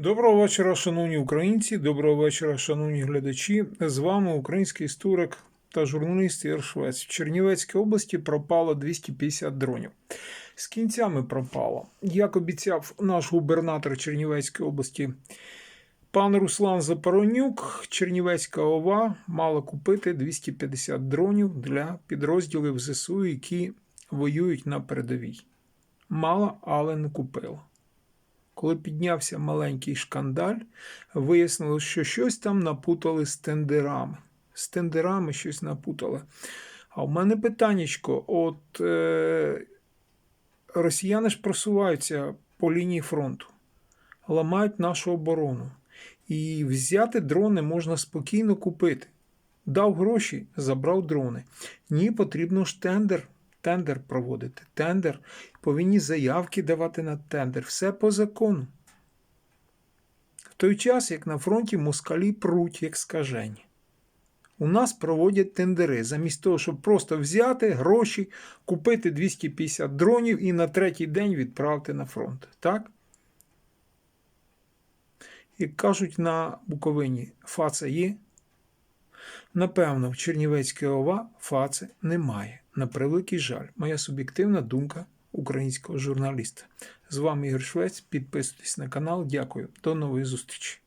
Доброго вечора, шановні українці, доброго вечора, шановні глядачі. З вами український історик та журналіст Ігор Швець. В Чернівецькій області пропало 250 дронів. З кінцями пропало. Як обіцяв наш губернатор Чернівецької області пан Руслан Запоронюк, Чернівецька ОВА мала купити 250 дронів для підрозділів ЗСУ, які воюють на передовій. Мала, але не купила. Коли піднявся маленький шкандаль, вияснилось, що щось там напутали з тендерами. З тендерами щось напутали. А в мене питаннячко: от е, росіяни ж просуваються по лінії фронту, ламають нашу оборону. І взяти дрони можна спокійно купити. Дав гроші, забрав дрони. Ні, потрібно ж тендер. Тендер проводити. Тендер. Повинні заявки давати на тендер. Все по закону. В той час, як на фронті москалі пруть, як скажені. У нас проводять тендери, замість того, щоб просто взяти гроші, купити 250 дронів і на третій день відправити на фронт. Так? Як кажуть на Буковині, фаца є. Напевно, в Чернівецькій ОВА фаци немає. На превеликий жаль, моя суб'єктивна думка українського журналіста. З вами Ігор Швець. Підписуйтесь на канал. Дякую. До нової зустрічі.